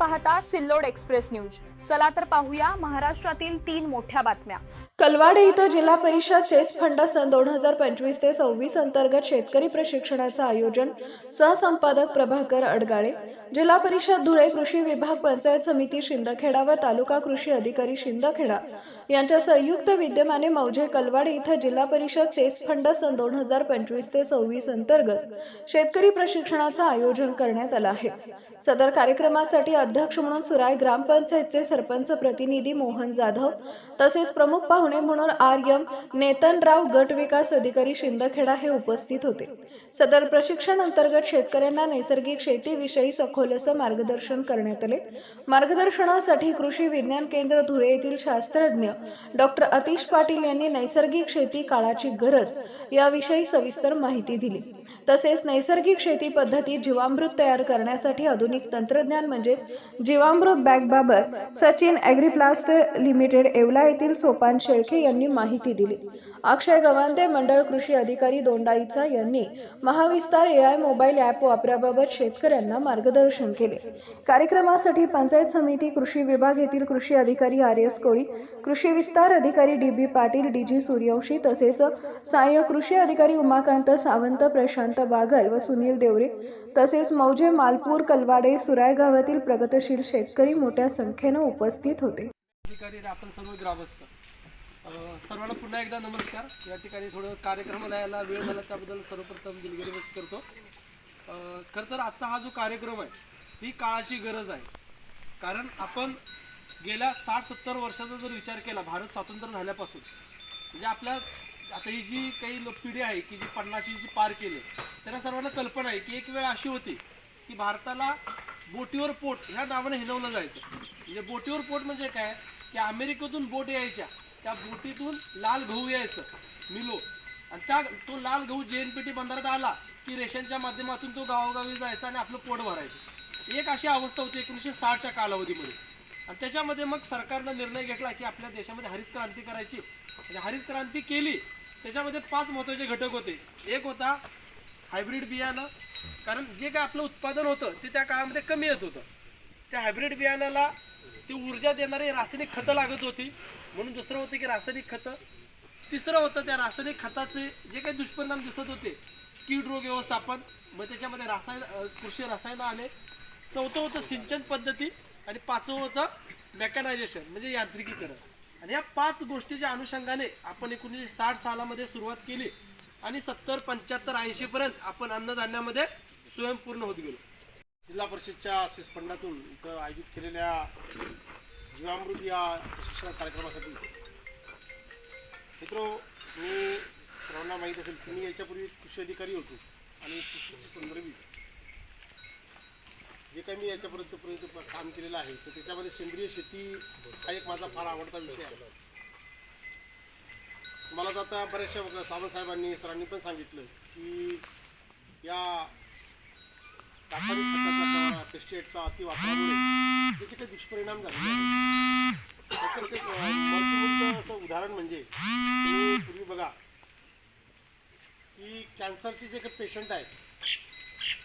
पाहता Sillod express news. चला तर पाहूया महाराष्ट्रातील तीन मोठ्या बातम्या. कलवाडे इथं जिल्हा परिषद सेस फंड सन दोन हजार पंचवीस ते सव्वीस अंतर्गत शेतकरी प्रशिक्षणाचं आयोजन सहसंपादक प्रभाकर अडगाळे जिल्हा परिषद धुळे कृषी विभाग पंचायत समिती शिंदखेडा व तालुका कृषी अधिकारी शिंदखेडा यांच्या संयुक्त विद्यमाने मौजे कलवाडे इथं जिल्हा परिषद सेस फंड सन दोन हजार पंचवीस ते सव्वीस अंतर्गत शेतकरी प्रशिक्षणाचं आयोजन करण्यात आलं आहे. सदर कार्यक्रमासाठी अध्यक्ष म्हणून सुराय ग्रामपंचायतचे सरपंच प्रतिनिधी मोहन जाधव तसेच प्रमुख पाहुणे म्हणून आर एम नेतनराव गट विकास अधिकारी शिंदखेडा हे उपस्थित होते. सदर प्रशिक्षण अंतर्गत शेतकऱ्यांना नैसर्गिक शेतीविषयी सखोल असं मार्गदर्शन करण्यात आले. मार्गदर्शनासाठी कृषी विज्ञान केंद्र धुळे येथील शास्त्रज्ञ डॉक्टर अतिश पाटील यांनी नैसर्गिक शेती काळाची गरज याविषयी सविस्तर माहिती दिली. तसेच नैसर्गिक शेती पद्धती जीवामृत तयार करण्यासाठी आधुनिक तंत्रज्ञान म्हणजे जीवामृत बॅगबाबत सचिन ॲग्रीप्लास्ट लिमिटेड येवला येथील सोपान शेळके यांनी माहिती दिली. अक्षय गवांदे मंडळ कृषी अधिकारी दोंडाईचा यांनी महाविस्तार एआय मोबाईल ॲप वापराबाबत शेतकऱ्यांना मार्गदर्शन केले. कार्यक्रमासाठी पंचायत समिती कृषी विभाग येथील कृषी अधिकारी आर एस कोळी कृषी विस्तार अधिकारी D B Patil D G Suryavanshi तसेच सहाय्यक कृषी अधिकारी उमाकांत सावंत प्रशांत बागल व सुनील देवरे तसेच मौजे मालपूर कलवाडे सुराय गावातील प्रगतशील शेतकरी मोठ्या संख्येनं उपस्थित होते. अधिकारी आपण सर्व ग्रामस्थ सर्वांना पुन्हा एकदा नमस्कार. या ठिकाणी थोडं कार्यक्रमाला यायला वेळ झाला त्याबद्दल सर्वप्रथम दिलगिरी व्यक्त करतो. खरं तर आजचा हा जो कार्यक्रम आहे ही काळाची गरज आहे. कारण आपण गेल्या साठ सत्तर वर्षाचा जर विचार केला भारत स्वातंत्र्य झाल्यापासून म्हणजे आपल्या आता ही जी काही पिढी आहे की जी पन्नाशीची पार केली त्यांना सर्वांना कल्पना आहे की एक वेळ अशी होती की भारताला बोटीवर पोट ह्या नावाने हिलवलं जायचं. म्हणजे बोटीवर पोट म्हणजे काय? की अमेरिकेतून बोट यायच्या त्या बोटीतून लाल गहू यायचं मिलो. आणि त्या तो लाल गहू जे एन पी टी बंदरात आला की रेशनच्या माध्यमातून तो गावोगावी जायचा आणि आपलं पोट भरायचं. एक अशी अवस्था होती एकोणीसशे साठच्या कालावधीमध्ये. आणि त्याच्यामध्ये मग सरकारनं निर्णय घेतला की आपल्या देशामध्ये हरित क्रांती करायची. म्हणजे आणि हरित क्रांती केली त्याच्यामध्ये पाच महत्त्वाचे घटक होते. एक होता हायब्रिड बियाणं. कारण जे काय आपलं उत्पादन होतं ते त्या काळामध्ये कमी येत होतं. त्या हायब्रिड बियाणाला ती ऊर्जा देणारी रासायनिक खतं लागत होती. म्हणून दुसरं होतं की रासायनिक खतं. तिसरं होतं त्या रासायनिक खताचे जे काही दुष्परिणाम दिसत होते कीड रोग व्यवस्थापन मग त्याच्यामध्ये रासायन कृषी रसायनं आले. चौथं होतं सिंचन पद्धती आणि पाचवं होतं मेकॅनायझेशन म्हणजे यांत्रिकीकरण. आणि या पाच गोष्टीच्या अनुषंगाने आपण एकोणीसशे साठ सालामध्ये सुरुवात केली आणि सत्तर पंच्याहत्तर ऐंशी पर्यंत आपण अन्नधान्यामध्ये स्वयंपूर्ण होत गेलो. जिल्हा परिषदच्या सेस फंडातून इथं आयोजित केलेल्या जीवामृत या प्रशिक्षण कार्यक्रमासाठी मित्र मी सर्वांना माहीत असेल की मी याच्यापूर्वी कृषी अधिकारी होतो आणि कृषीशी संदर्भित जे काही मी याच्यापर्यंत पर्यंत काम केलेलं आहे तर त्याच्यामध्ये सेंद्रिय शेती हा एक माझा फार आवडता विषय आहे. मला तर आता बऱ्याचशा सावंतसाहेबांनी सरांनी पण सांगितलं की या रासायनिक खताचा अति वापरामुळे त्याचे काही दुष्परिणाम झालेले त्याचं एक असं उदाहरण म्हणजे तुम्ही पूर्वी बघा की कॅन्सरचे जे काही पेशंट आहेत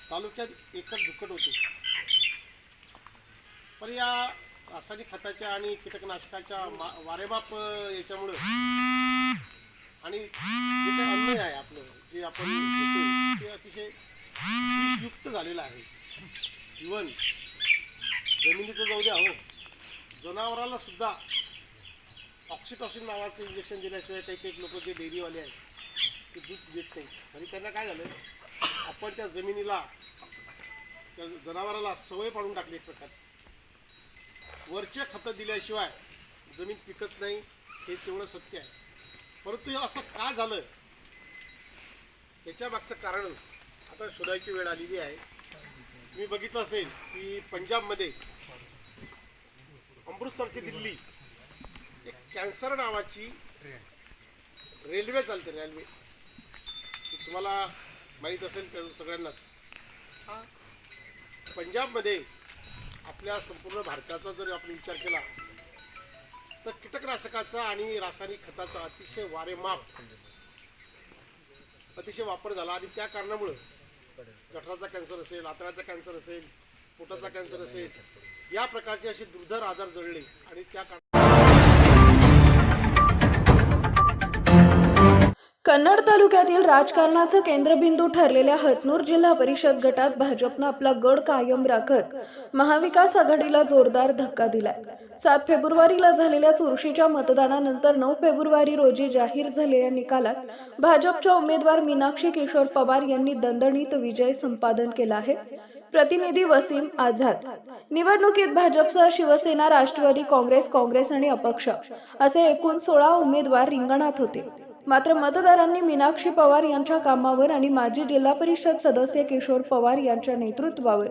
तालुक्यात एकच दुःखट होते. पण या रासायनिक खताच्या आणि कीटकनाशकाच्या मा- वारेमाप याच्यामुळं आणि जे काही अन्न आहे आपलं जे आपण ते अतिशय युक्त झालेलं आहे. इवन जमिनीचं जाऊ द्या हो. जनावराला सुद्धा ऑक्सिटॉसिन नावाचं इंजेक्शन दिल्याशिवाय काही काही लोक जे डेअरीवाले आहेत ते दूध देत नाही आणि त्यांना काय झालं आपण त्या जमिनीला त्या जनावराला सवय पाडून टाकली एक प्रकारची. वरचे खतं दिल्याशिवाय जमीन पिकत नाही हे तेवढं सत्य आहे. परंतु हे असं का झालं? याच्या मागचं कारण आता शोधायची वेळ आलेली आहे. मी बघितलं असेल की पंजाबमध्ये अमृतसर ते दिल्ली एक कॅन्सर नावाची रेल्वे चालते रेल्वे. तुम्हाला माहीत असेल सगळ्यांनाच. हा. पंजाबमध्ये आपल्या संपूर्ण भारताचा जर आपण विचार केला तर कीटकनाशकाचा आणि रासायनिक खताचा अतिशय वारेमाप अतिशय वापर झाला आणि त्या कारणामुळं जठराचा कॅन्सर असेल आतड्याचा कॅन्सर असेल पोटाचा कॅन्सर असेल या प्रकारचे असे दुर्धर आजार जळले आणि त्या कन्नड तालुक्यातील राजकारणाचं केंद्रबिंदू ठरलेल्या हतनूर जिल्हा परिषद गटात भाजपनं आपला गड कायम राखत महाविकास आघाडीला जोरदार धक्का दिलाय. सात फेब्रुवारीला झालेल्या चुरशीच्या मतदानानंतर नऊ फेब्रुवारी रोजी जाहीर झालेल्या निकालात भाजपच्या उमेदवार मीनाक्षी किशोर पवार यांनी दणदणीत विजय संपादन केला आहे. प्रतिनिधी वसीम आझाद. निवडणुकीत भाजपसह शिवसेना राष्ट्रवादी काँग्रेस काँग्रेस आणि अपक्ष असे एकूण सोळा उमेदवार रिंगणात होते. मात्र मतदारांनी मीनाक्षी पवार यांच्या कामावर आणि माजी जिल्हा परिषद सदस्य किशोर पवार यांच्या नेतृत्वावर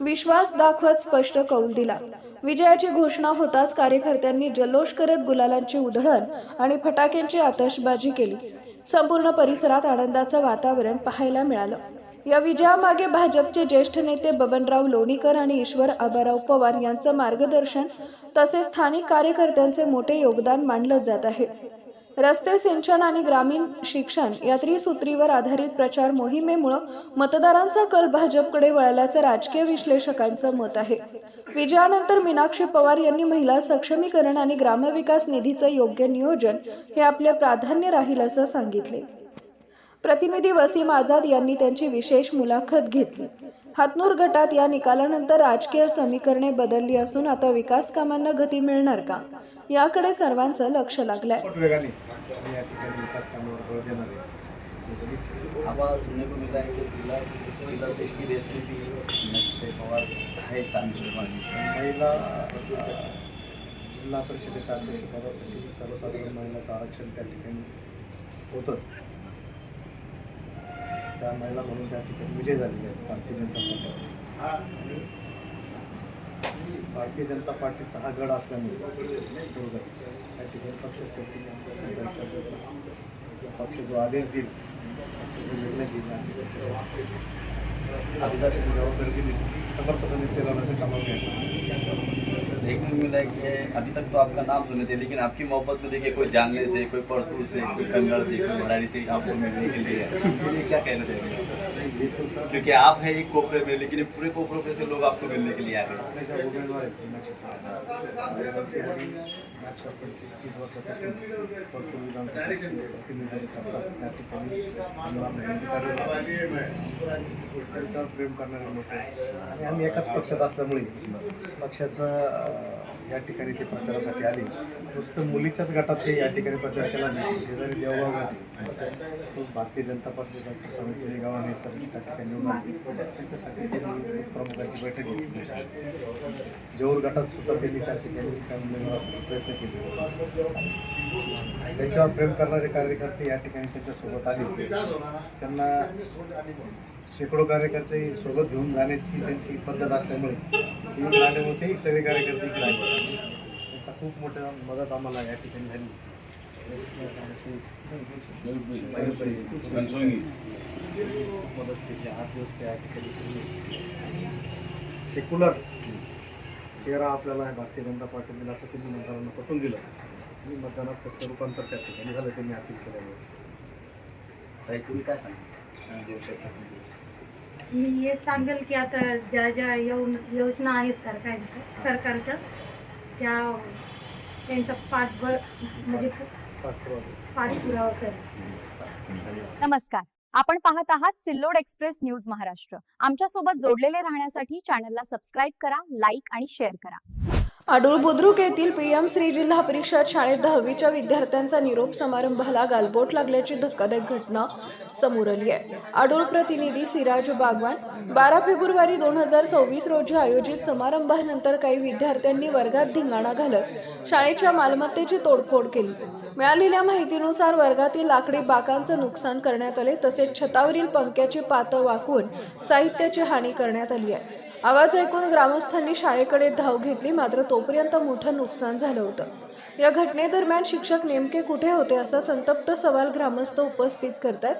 विश्वास दाखवत स्पष्ट कौल दिला. विजयाची घोषणा होताच कार्यकर्त्यांनी जल्लोष करत गुलालांची उधळण आणि फटाक्यांची आतषबाजी केली. संपूर्ण परिसरात आनंदाचं वातावरण पाहायला मिळालं. या विजयामागे भाजपचे ज्येष्ठ नेते बबनराव लोणीकर आणि ईश्वर आबाराव पवार यांचं मार्गदर्शन तसेच स्थानिक कार्यकर्त्यांचे मोठे योगदान मानलं जात आहे. रस्ते सिंचन आणि ग्रामीण शिक्षण या त्रिसूत्रीवर आधारित प्रचार मोहिमेमुळं मतदारांचा कल भाजपकडे वळल्याचं राजकीय विश्लेषकांचं मत आहे. विजयानंतर मीनाक्षी पवार यांनी महिला सक्षमीकरण आणि ग्रामविकास निधीचं योग्य नियोजन हे आपले प्राधान्य राहील असं सांगितले. प्रतिनिधी वसीम आझाद यांनी त्यांची विशेष मुलाखत घेतली. हातनूर गटात या निकालानंतर राजकीय समीकरणे बदलली असून आता विकास कामांना गती मिळणार का? याकडे सर्वांचं लक्ष लागलंय. आहे आवाज सुनने को मिला है कि जिला जिला देश की पवार महिला जिल्हा परिषदेच्या अध्यक्षपदासाठी सर्वसाधारण महिलाचं आरक्षण त्या ठिकाणी होतं. त्या महिला म्हणून त्या ठिकाणी विजय झालेले आहेत भारतीय जनता पार्टी भारतीय जनता पार्टीचा हा गड असल्यामुळे त्या ठिकाणी पक्षाचे पक्ष जो आदेश देईल निर्णय घेईल अधिकाऱ्याची जबाबदारी दिली. समर्थपणे ते कामावर घ्यायचं देखने को मिला है कि अभी तक तो आपका नाम सुने थे लेकिन आपकी मोहब्बत में देखिए कोई जानने से कोई पड़तूर से कोई कंगड़ से कोई मराठी से आपको मिलने के लिए लिए क्या कहना चाहेंगे? हे तो सर क्योंकि आप है एक कोपरे में लेकिन ये पूरे कोपरों में से लोग आपको मिलने के लिए आ हैं। कार्यरत त्यांच्यावर प्रेम करणारे लोक. आणि आम्ही एकाच पक्षात असल्यामुळे पक्षाचा या ठिकाणी ते प्रचारासाठी आले. नुसतं मुलीच्याच गटात ते या ठिकाणी प्रचार केला नाही. शेजारी देवगाव गाठी तो भारतीय जनता पक्षाचा डॉक्टर समिती गावाने सर त्या ठिकाणी निवडून त्याच्यासाठी त्यांनी प्रमुखांची बैठक घेतली. जेऊर गटात सुद्धा त्यांनी त्या ठिकाणी प्रयत्न केले. त्यांच्यावर प्रेम करणारे कार्यकर्ते या ठिकाणी त्यांच्यासोबत आले त्यांना शेकडो कार्यकर्ते सोबत घेऊन जाण्याची त्यांची पद्धत असल्यामुळे घेऊन आल्यामुळे ते सगळे कार्यकर्ते इकडे आले त्यांचा खूप मोठा मदत आम्हाला या ठिकाणी झाली. मदत केली आठ दिवस त्या ठिकाणी सेक्युलर चेहरा आपल्याला भारतीय जनता पार्टी दिला असं तुम्ही मंत्रालयानं पटवून दिलं. आणि मतदानात त्याचं रूपांतर त्या ठिकाणी झालं त्यांनी अपील केल्यामुळे ताई, तुम्ही काय सांगा शकता मी हेच सांगेल की आता ज्या ज्या योजना आहेत सरकारच्या सरकारच्या त्या त्यांचा पाठबळ म्हणजे पाठपुरावा. पाठपुरावा करेल नमस्कार. आपण पाहत आहात सिल्लोड एक्सप्रेस न्यूज महाराष्ट्र. आमच्यासोबत जोडलेले राहण्यासाठी चॅनलला सबस्क्राईब करा लाईक आणि शेअर करा. अडूळ बुद्रुक येथील पी एम श्री जिल्हा परिषद शाळेत दहावीच्या विद्यार्थ्यांचा निरोप समारंभाला गालबोट लागल्याची धक्कादायक घटना समोर आली आहे. अडूळ प्रतिनिधी सिराज बागवान बारा फेब्रुवारी दोन हजार सव्वीस रोजी आयोजित समारंभानंतर काही विद्यार्थ्यांनी वर्गात धिंगाणा घालत शाळेच्या मालमत्तेची तोडफोड केली. मिळालेल्या माहितीनुसार वर्गातील लाकडी बाकांचं नुकसान करण्यात आले तसेच छतावरील पंख्याची पातं वाकवून साहित्याची हानी करण्यात आली आहे. आवाज ऐकून ग्रामस्थांनी शाळेकडे धाव घेतली मात्र तोपर्यंत मोठं नुकसान झालं होतं. या घटनेदरम्यान शिक्षक नेमके कुठे होते असा संतप्त सवाल ग्रामस्थ उपस्थित करतात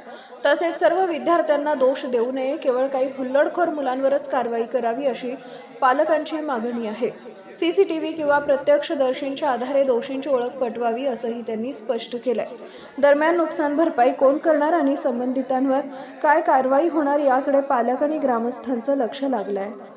तसेच सर्व विद्यार्थ्यांना दोष देऊ नये केवळ काही हुल्लडखोर मुलांवरच कारवाई करावी अशी पालकांची मागणी आहे. सी सी टी व्ही किंवा प्रत्यक्षदर्शींच्या आधारे दोषींची ओळख पटवावी असंही त्यांनी स्पष्ट केलं आहे दरम्यान नुकसान भरपाई कोण करणार आणि संबंधितांवर काय कारवाई होणार याकडे पालक आणि ग्रामस्थांचं लक्ष लागलं आहे